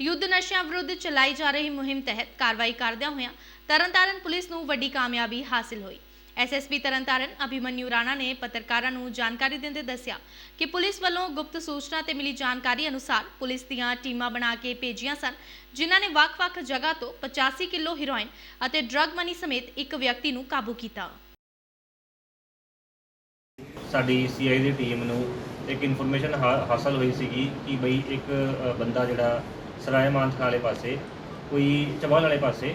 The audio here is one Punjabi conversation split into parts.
ਯੁੱਧ ਨਸ਼ਿਆਂ ਵਿਰੁੱਧ ਚਲਾਈ ਜਾ ਰਹੀ ਮੁਹਿੰਮ ਤਹਿਤ ਕਾਰਵਾਈ ਕਰਦਿਆਂ ਹੋਇਆਂ ਤਰਨਤਾਰਨ ਪੁਲਿਸ ਨੂੰ ਵੱਡੀ ਕਾਮਯਾਬੀ ਹਾਸਿਲ ਹੋਈ। ਐਸਐਸਪੀ ਤਰਨਤਾਰਨ ਅਭਿਮਨਿਊ ਰਾਣਾ ਨੇ ਪੱਤਰਕਾਰਾਂ ਨੂੰ ਜਾਣਕਾਰੀ ਦਿੰਦੇ ਦੱਸਿਆ ਕਿ ਪੁਲਿਸ ਵੱਲੋਂ ਗੁਪਤ ਸੂਚਨਾ ਤੇ ਮਿਲੀ ਜਾਣਕਾਰੀ ਅਨੁਸਾਰ ਪੁਲਿਸ ਦੀਆਂ ਟੀਮਾਂ ਬਣਾ ਕੇ ਭੇਜੀਆਂ ਸਨ ਜਿਨ੍ਹਾਂ ਨੇ ਵੱਖ-ਵੱਖ ਜਗ੍ਹਾ ਤੋਂ 85 ਕਿਲੋ ਹੈਰੋਇਨ ਅਤੇ ਡਰੱਗ ਮਨੀ ਸਮੇਤ ਇੱਕ ਵਿਅਕਤੀ ਨੂੰ ਕਾਬੂ ਕੀਤਾ। ਸਾਡੀ ਸੀਆਈ ਦੀ ਟੀਮ ਨੂੰ ਇੱਕ ਇਨਫੋਰਮੇਸ਼ਨ ਹਾਸਲ ਹੋਈ ਸੀਗੀ ਕਿ ਬਈ ਇੱਕ ਅ, ਬੰਦਾ ਜਿਹੜਾ ਸਰਾਏ ਮਾਨਥ ਵਾਲੇ ਪਾਸੇ, ਕੋਈ ਚਵਾਲ ਵਾਲੇ ਪਾਸੇ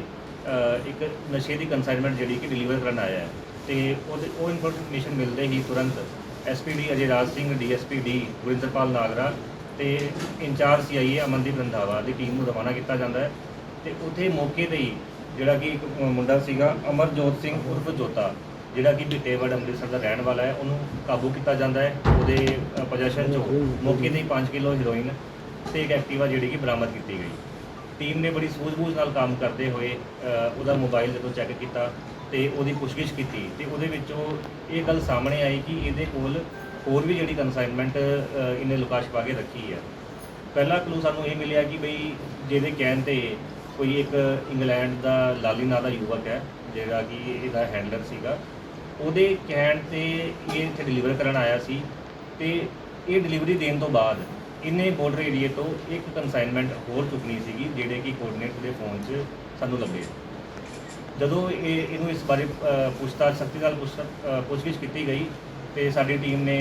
ਇੱਕ ਨਸ਼ੇ ਦੀ ਕਨਸਾਈਨਮੈਂਟ ਜਿਹੜੀ ਕਿ ਡਿਲੀਵਰ ਕਰਨ ਆਇਆ ਹੈ। ਤੇ ਉਹਦੇ, ਉਹ ਇਨਫੋਰਮੇਸ਼ਨ ਮਿਲਦੇ ਹੀ ਤੁਰੰਤ SPD Ajay Raj Singh DSP D Gurinderpal Nagra ਤੇ ਇੰਚਾਰਜ ਸੀਆਈਏ ਅਮਨਦੀਪ ਰੰਧਾਵਾ ਦੀ ਟੀਮ ਨੂੰ ਰਵਾਨਾ ਕੀਤਾ ਜਾਂਦਾ ਹੈ। ਤੇ ਉੱਥੇ ਮੌਕੇ ਤੇ ਹੀ ਜਿਹੜਾ ਕਿ ਇੱਕ ਮੁੰਡਾ ਸੀਗਾ ਅਮਰਜੋਤ ਸਿੰਘ ਉਰਫ ਜੋਤਾ, ਜਿਹੜਾ ਕਿ ਬਿੱਟੇਵੜ ਅੰਮ੍ਰਿਤਸਰ ਦਾ ਰਹਿਣ ਵਾਲਾ ਹੈ, ਉਹਨੂੰ ਕਾਬੂ ਕੀਤਾ ਜਾਂਦਾ ਹੈ। ਉਹਦੇ ਪੋਜੀਸ਼ਨ ਚੋਂ ਮੌਕੇ ਤੇ ਹੀ 5 ਕਿਲੋ ਹੀਰੋਇਨ ਤੇ ਇੱਕ ਐਕਟਿਵਾ ਜਿਹੜੀ ਕਿ ਬਰਾਮਦ ਕੀਤੀ ਗਈ। ਟੀਮ ਨੇ ਬੜੀ ਸੂਝ-ਬੂਝ ਨਾਲ ਕੰਮ ਕਰਦੇ ਹੋਏ ਅ, ਉਹਦਾ ਮੋਬਾਈਲ ਜਦੋਂ ਚੈੱਕ ਕੀਤਾ ਤੇ ਉਹਦੀ ਪੁੱਛਗਿੱਛ ਕੀਤੀ ਤੇ ਉਹਦੇ ਵਿੱਚੋਂ ਇਹ ਗੱਲ ਸਾਹਮਣੇ ਆਈ ਕਿ ਇਹਦੇ ਕੋਲ ਹੋਰ ਵੀ ਜਿਹੜੀ ਕਨਸਾਈਨਮੈਂਟ ਇਹਨੇ ਲੁਕਾ ਛਪਾ ਕੇ ਰੱਖੀ ਹੈ ਪਹਿਲਾ ਕਲੂ ਸਾਨੂੰ ਇਹ ਮਿਲਿਆ ਕਿ ਬਈ ਜਿਹਦੇ ਕਹਿਣ ਤੇ ਕੋਈ ਇੱਕ ਇੰਗਲੈਂਡ ਦਾ ਲਾਲੀ ਨਾਂ ਦਾ ਯੁਵਕ ਹੈ ਜਿਹੜਾ ਕਿ ਇਹਦਾ ਹੈਂਡਲਰ ਸੀਗਾ ਉਹਦੇ ਕਹਿਣ ਤੇ ਇਹ ਇੱਥੇ ਡਿਲੀਵਰ ਕਰਨ ਆਇਆ ਸੀ ਤੇ ਇਹ ਡਿਲੀਵਰੀ ਦੇਣ ਤੋਂ ਬਾਅਦ ਇਹਨੇ ਬਾਰਡਰ ਏਰੀਏ ਤੋਂ ਇੱਕ ਕਨਸਾਈਨਮੈਂਟ ਹੋਰ ਚੁੱਕਣੀ ਸੀਗੀ ਜਿਹੜੇ ਕਿ ਕੋਆਰਡੀਨੇਟ ਦੇ ਫੋਨ 'ਚ ਸਾਨੂੰ ਲੱਭੇ। ਜਦੋਂ ਇਹ ਇਹਨੂੰ ਇਸ ਬਾਰੇ ਅ, ਪੁੱਛਤਾਛ ਸਖਤੀ ਨਾਲ ਪੁੱਛ ਪੁੱਛਗਿੱਛ ਕੀਤੀ ਗਈ ਤੇ ਸਾਡੀ ਟੀਮ ਨੇ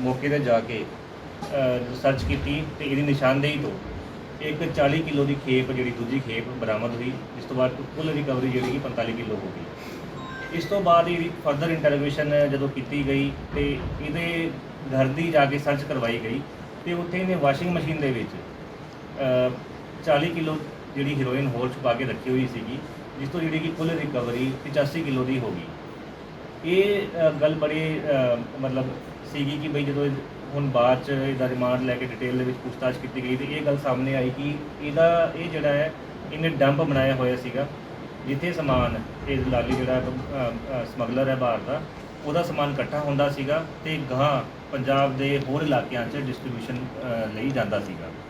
ਮੌਕੇ ਤੇ ਜਾ ਕੇ ਸਰਚ ਕੀਤੀ ਤੇ ਇਹਦੀ ਨਿਸ਼ਾਨਦੇਹੀ ਤੋਂ ਇੱਕ 40 ਕਿਲੋ ਦੀ ਖੇਪ ਜਿਹੜੀ ਦੂਜੀ ਖੇਪ ਬਰਾਮਦ ਹੋਈ ਜਿਸ ਤੋਂ ਬਾਅਦ ਕੁੱਲ ਰਿਕਵਰੀ ਜਿਹੜੀ ਕਿ 45 ਕਿਲੋ ਹੋ ਗਈ। ਇਸ ਤੋਂ ਬਾਅਦ ਇਹਦੀ ਫਰਦਰ ਇੰਟਰੋਗੇਸ਼ਨ ਜਦੋਂ ਕੀਤੀ ਗਈ ਤੇ ਇਹਦੇ ਘਰ ਦੀ ਜਾ ਕੇ ਸਰਚ ਕਰਵਾਈ ਗਈ ਤੇ ਉੱਥੇ ਇਹਨੇ ਵਾਸ਼ਿੰਗ ਮਸ਼ੀਨ ਦੇ ਵਿੱਚ ਅ, 40 ਕਿਲੋ ਜਿਹੜੀ ਹੀਰੋਇਨ ਹੋਰ ਛੁਪਾ ਕੇ ਰੱਖੀ ਹੋਈ ਸੀਗੀ ਜਿਸ ਤੋਂ ਜਿਹੜੀ ਕਿ ਕੁੱਲ ਰਿਕਵਰੀ 85 ਕਿਲੋ ਦੀ ਹੋ ਗਈ। ਇਹ ਗੱਲ ਬੜੀ ਮਤਲਬ ਸੀਗੀ ਕਿ ਬਈ ਜਦੋਂ ਇਹ ਹੁਣ ਬਾਅਦ ਚ ਇਹਦਾ ਰਿਮਾਂਡ ਲੈ ਕੇ ਡਿਟੇਲ ਦੇ ਵਿੱਚ ਪੁੱਛਤਾਛ ਕੀਤੀ ਗਈ ਤੇ ਇਹ ਗੱਲ ਸਾਹਮਣੇ ਆਈ ਕਿ ਇਹਦਾ ਇਹ ਜਿਹੜਾ ਹੈ ਇਹਨੇ ਡੰਪ ਬਣਾਇਆ ਹੋਇਆ ਸੀਗਾ ਜਿੱਥੇ ਸਮਾਨ ਇਹ ਲਾਲੀ ਜਿਹੜਾ ਸਮਗਲਰ ਹੈ ਬਾਹਰ ਦਾ ਉਹਦਾ ਸਮਾਨ ਇਕੱਠਾ ਹੁੰਦਾ ਸੀਗਾ ਤੇ ਗਾਂ ਪੰਜਾਬ ਦੇ ਹੋਰ ਇਲਾਕਿਆਂ 'ਚ ਡਿਸਟ੍ਰੀਬਿਊਸ਼ਨ ਲਈ ਜਾਂਦਾ ਸੀਗਾ।